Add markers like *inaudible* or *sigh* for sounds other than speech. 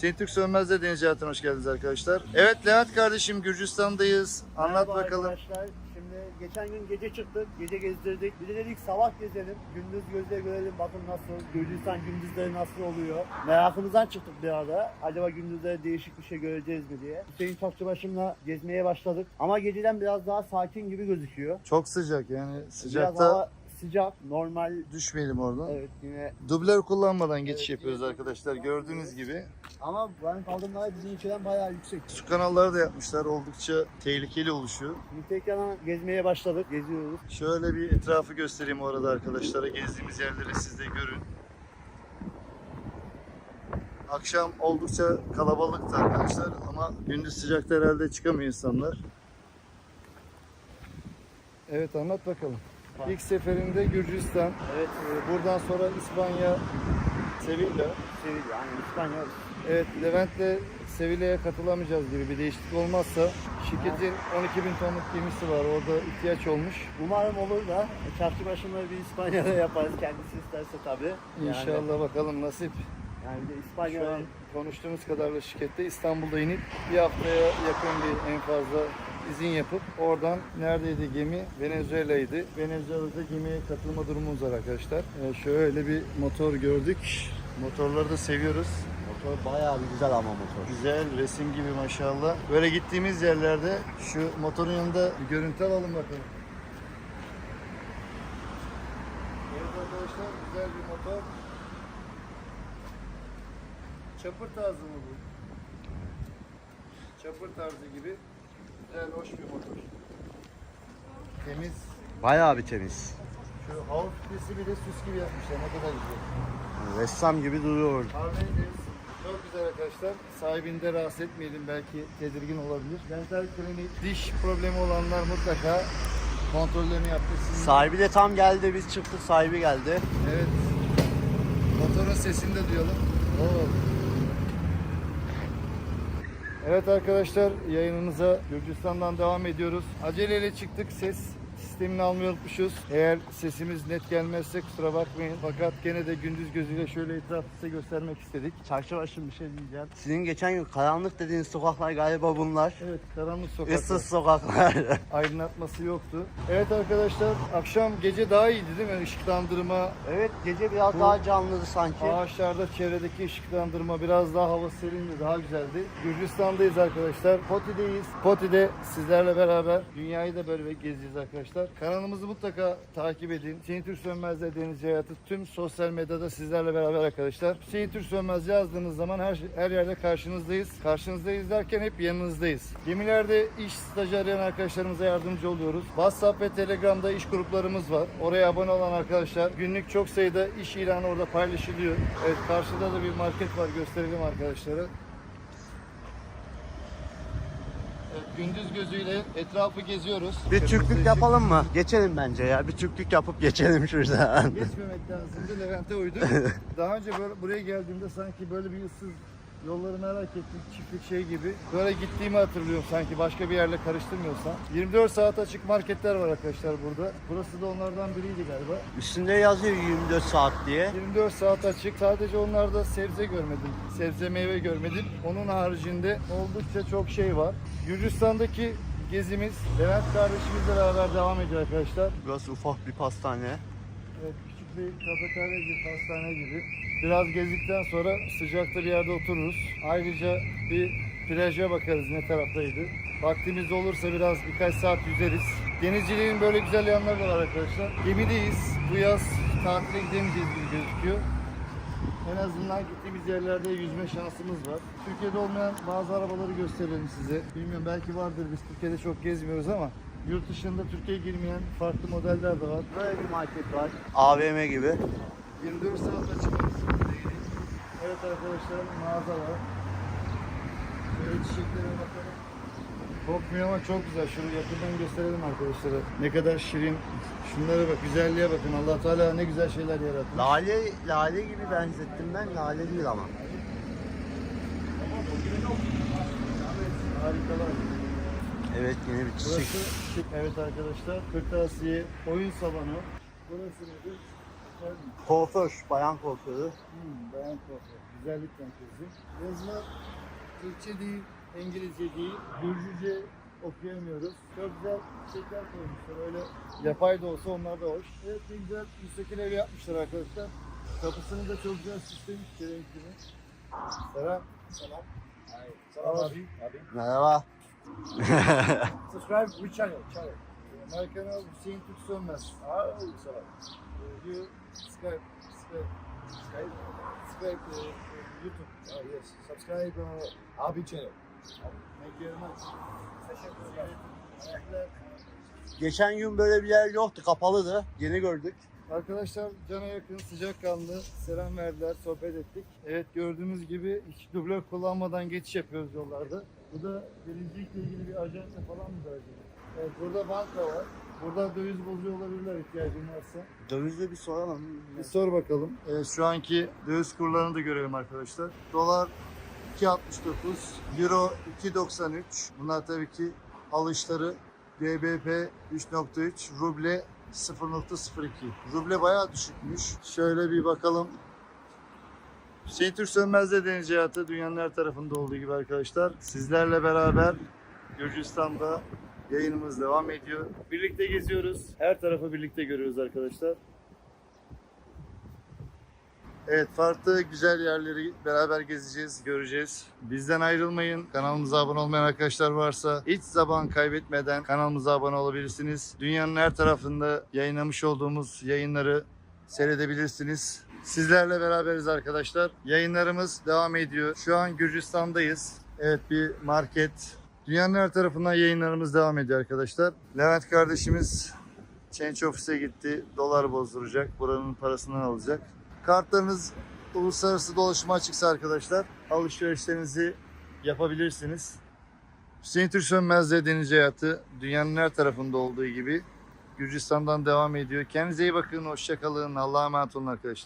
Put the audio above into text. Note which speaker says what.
Speaker 1: Hüseyin Türk Sönmez'de Deniz Hayatı'na hoş geldiniz arkadaşlar. Evet Levent kardeşim Gürcistan'dayız. Anlat
Speaker 2: Merhaba
Speaker 1: bakalım.
Speaker 2: Arkadaşlar şimdi geçen gün gece çıktık, gece gezdirdik. Bir de dedik sabah gezelim, gündüz gözle görelim bakın nasıl, Gürcistan gündüzleri nasıl oluyor. Merakımızdan çıktık bir ara. Acaba gündüzleri değişik bir şey göreceğiz mi diye. Hüseyin Çakçıbaşı'mla gezmeye başladık. Ama geceden biraz daha sakin gibi gözüküyor.
Speaker 1: Çok sıcak yani sıcakta
Speaker 2: hava sıcak, normal.
Speaker 1: düşmeyelim oradan.
Speaker 2: Evet yine
Speaker 1: Dublör kullanmadan geçiş
Speaker 2: Evet,
Speaker 1: yapıyoruz arkadaşlar gördüğünüz gibi.
Speaker 2: ama buranın kaldırımları bizim ülkeden bayağı yüksek.
Speaker 1: Su kanalları da yapmışlar oldukça tehlikeli oluşuyor.
Speaker 2: Şimdi tekrar gezmeye başladık, geziyoruz.
Speaker 1: Şöyle bir etrafı göstereyim orada arkadaşlara. Gezdiğimiz yerleri siz de görün. Akşam oldukça kalabalıktı arkadaşlar ama gündüz sıcakta herhalde çıkamıyor insanlar. Evet anlat bakalım. İlk seferinde Gürcistan,
Speaker 2: Evet,
Speaker 1: e, buradan sonra İspanya, Sevilla.
Speaker 2: Sevilla, yani İspanya
Speaker 1: Evet Levent'le Sevilla'ya katılamayacağız gibi bir değişiklik olmazsa şirketin 12 bin tonluk gemisi var orada ihtiyaç olmuş.
Speaker 2: Umarım olur da çarşı başında bir İspanya'da yaparız kendisi isterse tabii. Yani,
Speaker 1: İnşallah bakalım nasip.
Speaker 2: yani
Speaker 1: Şu
Speaker 2: İspanya
Speaker 1: an konuştuğumuz kadarıyla şirkette İstanbul'da inip bir haftaya yakın bir en fazla izin yapıp oradan neredeydi gemi? Venezuela'ydı. Venezuela'da gemiye katılma durumumuz var arkadaşlar. Ee, şöyle bir motor gördük. Motorları da seviyoruz.
Speaker 2: motor bayağı bir güzel ama motor.
Speaker 1: Güzel resim gibi maşallah. Böyle gittiğimiz yerlerde şu motorun yanında bir görüntü alalım bakalım. Evet arkadaşlar güzel bir motor. Çapır tarzı mı bu? Çapır tarzı gibi güzel hoş bir motor. Temiz.
Speaker 2: Bayağı bir temiz.
Speaker 1: Şu hava filtresi bile süs gibi yapmışlar ne kadar güzel.
Speaker 2: Ressam gibi duruyor.
Speaker 1: Harvey'deyiz. Çok güzel arkadaşlar. Sahibini de rahatsız etmeyelim. Belki tedirgin olabilir. Dental klinik, diş problemi olanlar mutlaka kontrollerini yaptırsın.
Speaker 2: Sahibi de tam geldi biz çıktık sahibi geldi.
Speaker 1: Evet. Motorun sesini de duyalım. Oo. Evet arkadaşlar yayınımıza Gürcistan'dan devam ediyoruz. Aceleyle çıktık ses sistemini almayı unutmuşuz. Eğer sesimiz net gelmezse kusura bakmayın. Fakat gene de gündüz gözüyle şöyle etrafı size göstermek istedik.
Speaker 2: Çarşı başım bir şey diyeceğim. Sizin geçen gün karanlık dediğiniz sokaklar galiba bunlar.
Speaker 1: Evet karanlık sokaklar.
Speaker 2: Issız sokaklar. *laughs*
Speaker 1: aydınlatması yoktu. Evet arkadaşlar akşam gece daha iyiydi değil mi? Işıklandırma,
Speaker 2: evet gece biraz
Speaker 1: Bu-
Speaker 2: daha canlıydı sanki.
Speaker 1: ağaçlarda çevredeki ışıklandırma biraz daha hava serindi, daha güzeldi. Gürcistan'dayız arkadaşlar. Poti'deyiz. Poti'de sizlerle beraber dünyayı da böyle gezeceğiz arkadaşlar. Kanalımızı mutlaka takip edin. Hüseyin Türk Sönmez'le Deniz Hayatı tüm sosyal medyada sizlerle beraber arkadaşlar. Hüseyin Türk Sönmez yazdığınız zaman her, her yerde karşınızdayız. Karşınızdayız derken hep yanınızdayız. Gemilerde iş stajı arayan arkadaşlarımıza yardımcı oluyoruz. WhatsApp ve Telegram'da iş gruplarımız var. Oraya abone olan arkadaşlar günlük çok sayıda iş ilanı orada paylaşılıyor. Evet karşıda da bir market var gösterelim arkadaşlara. Evet, gündüz gözüyle etrafı geziyoruz.
Speaker 2: Bir Türklük yapalım mı? Geçelim bence ya. Bir Türklük yapıp geçelim şuradan.
Speaker 1: Geçmemek lazımdı. Levent'e uydu. *laughs* Daha önce böyle buraya geldiğimde sanki böyle bir ıssız yolları merak ettim. Çiftlik şey gibi. Böyle gittiğimi hatırlıyorum sanki başka bir yerle karıştırmıyorsam. 24 saat açık marketler var arkadaşlar burada. Burası da onlardan biriydi galiba.
Speaker 2: Üstünde yazıyor 24 saat diye.
Speaker 1: 24 saat açık. Sadece onlarda sebze görmedim. Sebze meyve görmedim. Onun haricinde oldukça çok şey var. Gürcistan'daki gezimiz Levent kardeşimizle beraber devam ediyor arkadaşlar.
Speaker 2: Burası ufak bir pastane.
Speaker 1: Evet, bir kafeterya gibi, pastane gibi. Biraz gezdikten sonra sıcakta bir yerde otururuz. Ayrıca bir plaja bakarız ne taraftaydı. Vaktimiz olursa biraz birkaç saat yüzeriz. Denizciliğin böyle güzel yanları da var arkadaşlar. Gemideyiz. Bu yaz tatile gidemeyeceğiz gibi gözüküyor. En azından gittiğimiz yerlerde yüzme şansımız var. Türkiye'de olmayan bazı arabaları gösterelim size. Bilmiyorum belki vardır biz Türkiye'de çok gezmiyoruz ama yurt dışında Türkiye'ye girmeyen farklı modeller de var.
Speaker 2: Böyle bir market var. AVM gibi.
Speaker 1: 24 saat açık. Evet arkadaşlar mağaza var. Şöyle çiçeklere bakalım. Kokmuyor ama çok güzel. Şunu yakından gösterelim arkadaşlara. Ne kadar şirin. Şunlara bak, güzelliğe bakın. Allah Teala ne güzel şeyler yaratmış.
Speaker 2: Lale, lale gibi benzettim ben. Lale değil ama.
Speaker 1: Harikalar.
Speaker 2: Evet yine bir
Speaker 1: Burası
Speaker 2: çiçek.
Speaker 1: şık. Evet arkadaşlar. Kırtasiye, oyun salonu. Burası nedir?
Speaker 2: Kuaför, bayan kuaförü.
Speaker 1: Hmm, bayan kuaför. güzellik merkezi. Yazılar Türkçe değil, İngilizce değil, Gürcüce okuyamıyoruz. Çok güzel çiçekler koymuşlar. Öyle yapay da olsa onlar da hoş. Evet ne güzel müstakil ev yapmışlar arkadaşlar. Kapısını da çok güzel süslemiş renkini. Selam. Selam. Selam abi.
Speaker 2: Merhaba.
Speaker 1: Subscribe which channel? Channel. My kanal Hüseyin Türk Sönmez.
Speaker 2: Oh, selam.
Speaker 1: You subscribe, subscribe, subscribe, subscribe uh, YouTube.
Speaker 2: Oh, yes. Subscribe uh, Abi channel.
Speaker 1: Thank you very much. Teşekkürler.
Speaker 2: Geçen gün böyle bir yer yoktu, kapalıydı. Yeni gördük.
Speaker 1: Arkadaşlar cana yakın, sıcakkanlı selam verdiler, sohbet ettik. Evet gördüğünüz gibi hiç dublör kullanmadan geçiş yapıyoruz yollarda. Bu da denizcilikle ilgili bir ajansa falan mı acaba? Evet burada banka var. Burada döviz bozuyor olabilirler ihtiyacın varsa.
Speaker 2: Dövizde bir soralım.
Speaker 1: Bir sor bakalım. Evet, şu anki döviz kurlarını da görelim arkadaşlar. Dolar 2.69, Euro 2.93. Bunlar tabii ki alışları. GBP 3.3, ruble 0.02. Ruble bayağı düşükmüş. Şöyle bir bakalım. Hüseyin Türk Sönmez'de deniz hayatı dünyanın her tarafında olduğu gibi arkadaşlar. Sizlerle beraber Gürcistan'da yayınımız devam ediyor. Birlikte geziyoruz. Her tarafı birlikte görüyoruz arkadaşlar. Evet farklı güzel yerleri beraber gezeceğiz, göreceğiz. Bizden ayrılmayın. Kanalımıza abone olmayan arkadaşlar varsa hiç zaman kaybetmeden kanalımıza abone olabilirsiniz. Dünyanın her tarafında yayınlamış olduğumuz yayınları seyredebilirsiniz. Sizlerle beraberiz arkadaşlar. Yayınlarımız devam ediyor. Şu an Gürcistan'dayız. Evet bir market. Dünyanın her tarafından yayınlarımız devam ediyor arkadaşlar. Levent kardeşimiz Change Office'e gitti. Dolar bozduracak. Buranın parasından alacak. Kartlarınız uluslararası dolaşıma açıksa arkadaşlar alışverişlerinizi yapabilirsiniz. Hüseyin Türk Sönmez'de deniz hayatı dünyanın her tarafında olduğu gibi Gürcistan'dan devam ediyor. Kendinize iyi bakın, hoşçakalın, Allah'a emanet olun arkadaşlar.